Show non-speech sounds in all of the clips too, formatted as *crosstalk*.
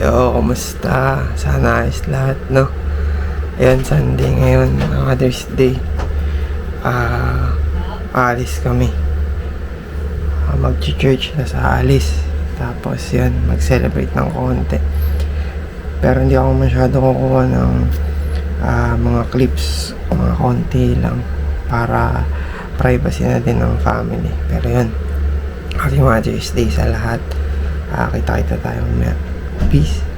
Yo, kumusta? Sana ayos lahat, no? Ayan, Sunday ngayon, Mother's Day. Ah, uh, alis kami. Uh, Mag-church na sa alis. Tapos yun, mag-celebrate ng konti. Pero hindi ako masyado kukuha ng uh, mga clips, mga konti lang para privacy natin ng family. Pero yun, happy Mother's Day sa lahat. Uh, kita-kita tayo mamaya. Peace.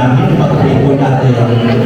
lalaki, pag-pray po natin.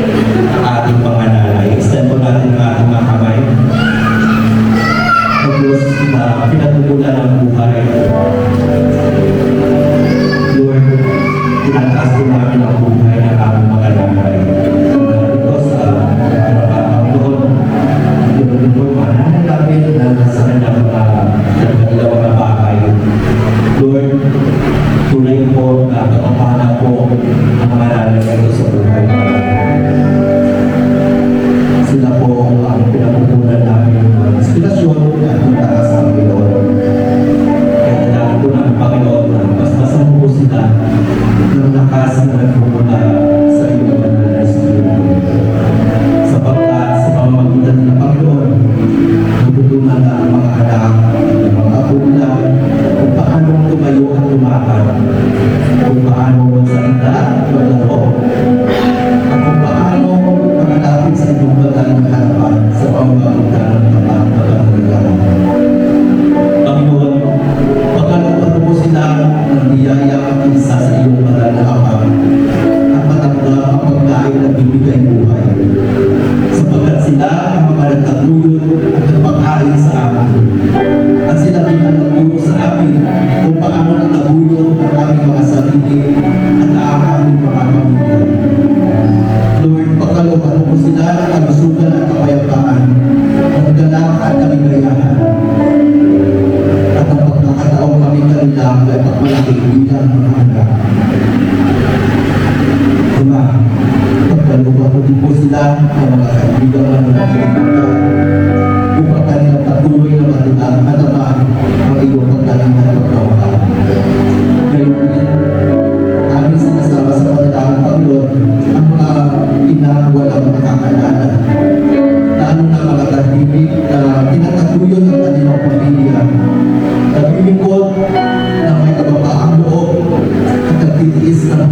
kita dapat melatih bidang mereka. Cuma, terlalu banyak di posisi dan kita bidang mereka.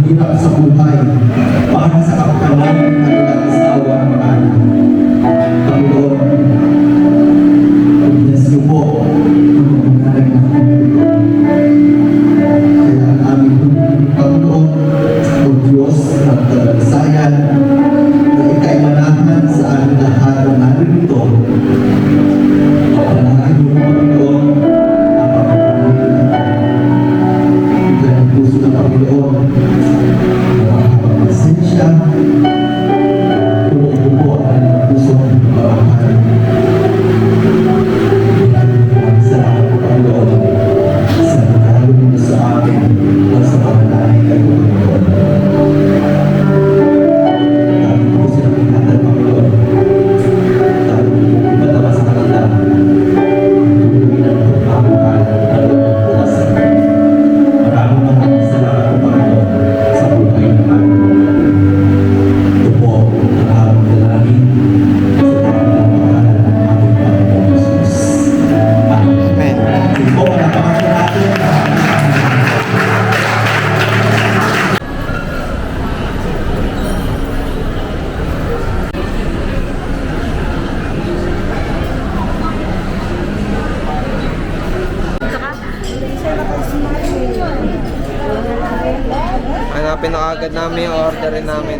hirap sa buhay para sa kapakanan at pag-asawa ng mga anak. Panginoon, bless niyo po ang pagkakalang ng Kaya ang Panginoon, o Diyos at uh, Sayan, open na agad namin yung orderin namin.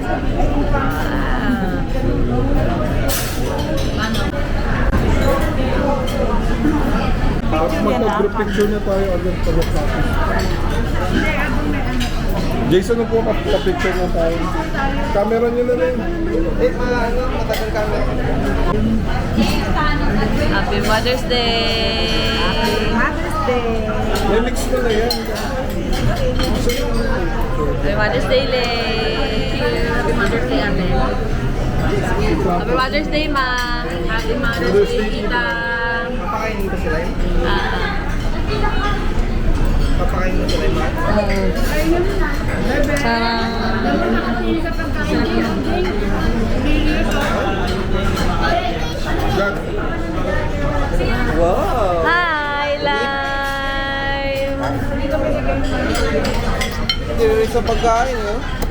Tapos magpa-group picture na tayo agad pag practice. Jason, na po magpa-picture na tayo. Camera niyo na rin. Eh, ano, matagal camera. Happy Mother's Day! Happy Mother's Day! Remix mo na yan. Happy Mother's Day, Le! Happy Mother's Day, Ate. Happy Mother's Day, Ma! Happy Mother's Day, Tita! Papakainin ko sila yun. Ah, Papakainin ko sila yun. Jack, Wow! Hi, Live! Hindi rin sa pagkain, no?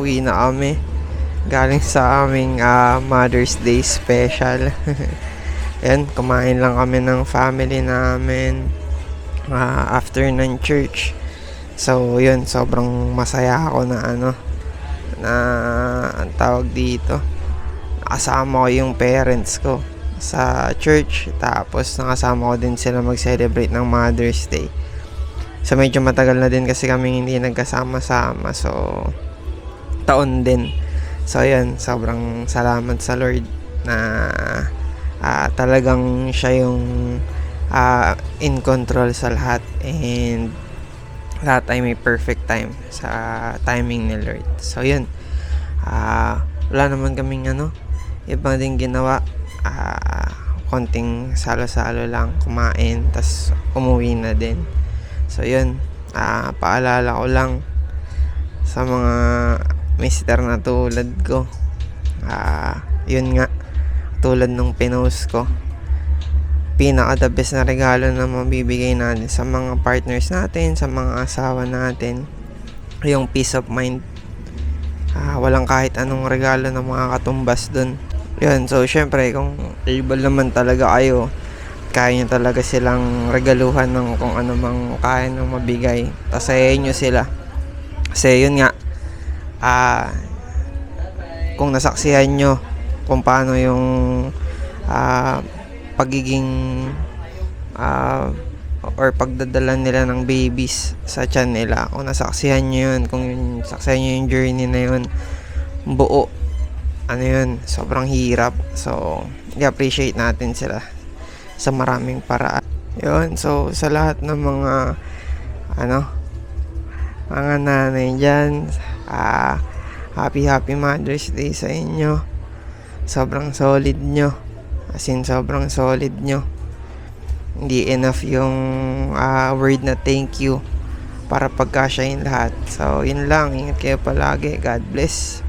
Nakauwi na kami. Galing sa aming ah, Mother's Day special. *laughs* Yan, kumain lang kami ng family namin ah, after ng church. So, yun, sobrang masaya ako na ano, na ang tawag dito. Nakasama ko yung parents ko sa church. Tapos, nakasama ko din sila mag-celebrate ng Mother's Day. So medyo matagal na din kasi kami hindi nagkasama-sama. So taon din. So ayun, sobrang salamat sa Lord na ah, talagang siya yung ah, in control sa lahat and lahat ay may perfect time sa timing ni Lord. So yun. Ah, wala naman kaming ano, ibang din ginawa. Ah, konting salo-salo lang, kumain, tas umuwi na din. So yun, ah paalala ko lang sa mga mister na tulad ko. Ah, yun nga, tulad nung pinost ko. Pinaka the best na regalo na mabibigay natin sa mga partners natin, sa mga asawa natin, yung peace of mind. Ah, walang kahit anong regalo na makakatumbas dun. Yun, so syempre kung able naman talaga kayo, kaya nyo talaga silang regaluhan ng kung ano mang kaya nyo mabigay. Tasayayin nyo sila. Kasi yun nga, ah, kung nasaksihan nyo kung paano yung ah, pagiging ah, or pagdadala nila ng babies sa tiyan nila. Kung nasaksihan nyo yun, kung yung, saksihan nyo yung journey na yun, buo, ano yun, sobrang hirap. So, i-appreciate natin sila sa maraming paraan. Yun, so sa lahat ng mga ano mga nanay dyan, ah, happy happy Mother's Day sa inyo. Sobrang solid nyo. As in, sobrang solid nyo. Hindi enough yung ah, word na thank you para pagkasyahin lahat. So, yun lang. Ingat kayo palagi. God bless.